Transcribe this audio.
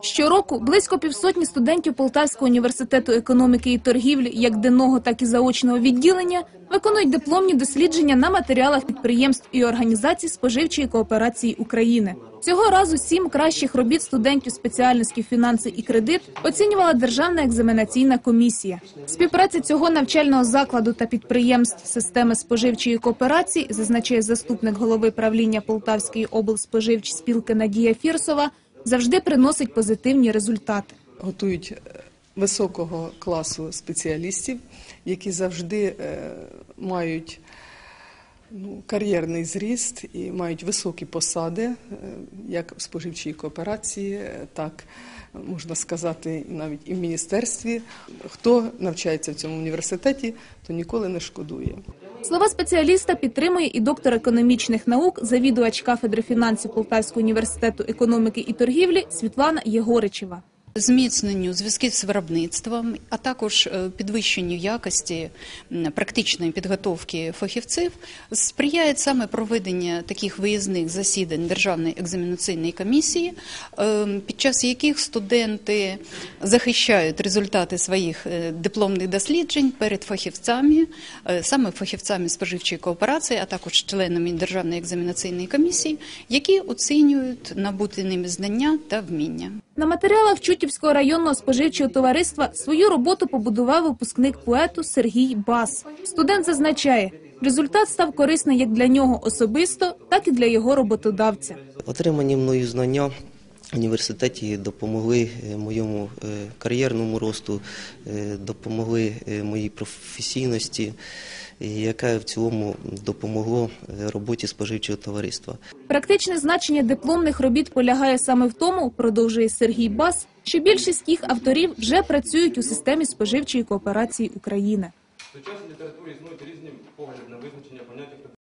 Щороку близько півсотні студентів Полтавського університету економіки і торгівлі, як денного, так і заочного відділення, виконують дипломні дослідження на матеріалах підприємств і організацій споживчої кооперації України. Цього разу сім кращих робіт студентів спеціальності фінанси і кредит оцінювала Державна екзаменаційна комісія. Співпраця цього навчального закладу та підприємств системи споживчої кооперації, зазначає заступник голови правління Полтавської облспоживчої спілки Надія Фірсова, завжди приносить позитивні результати. готують е, високого класу спеціалістів, які завжди е, мають ну, кар'єрний зріст і мають високі посади, е, як в споживчій кооперації, так можна сказати, навіть і в міністерстві. Хто навчається в цьому університеті, то ніколи не шкодує. Слова спеціаліста підтримує і доктор економічних наук, завідувач кафедри фінансів Полтавського університету економіки і торгівлі Світлана Єгоричева. Зміцненню зв'язків з виробництвом, а також е, підвищенню якості практичної підготовки фахівців сприяє саме проведення таких виїзних засідань Державної екзаменаційної комісії, е, під час яких студенти захищають результати своїх е, дипломних досліджень перед фахівцями, саме фахівцями споживчої кооперації, а також членами Державної екзаменаційної комісії, які оцінюють набуті ними знання та вміння. На матеріалах Чутівського районного споживчого товариства свою роботу побудував випускник поету Сергій Бас. Студент зазначає, результат став корисний як для нього особисто, так і для його роботодавця. Отримані мною знання університеті допомогли е, моєму е, кар'єрному росту, е, допомогли моїй професійності, яке в цілому допомогло е, роботі споживчого товариства. Практичне значення дипломних робіт полягає саме в тому, продовжує Сергій Бас, що більшість їх авторів вже працюють у системі споживчої кооперації України. Сучасній літературі існують різні погляди на визначення поняття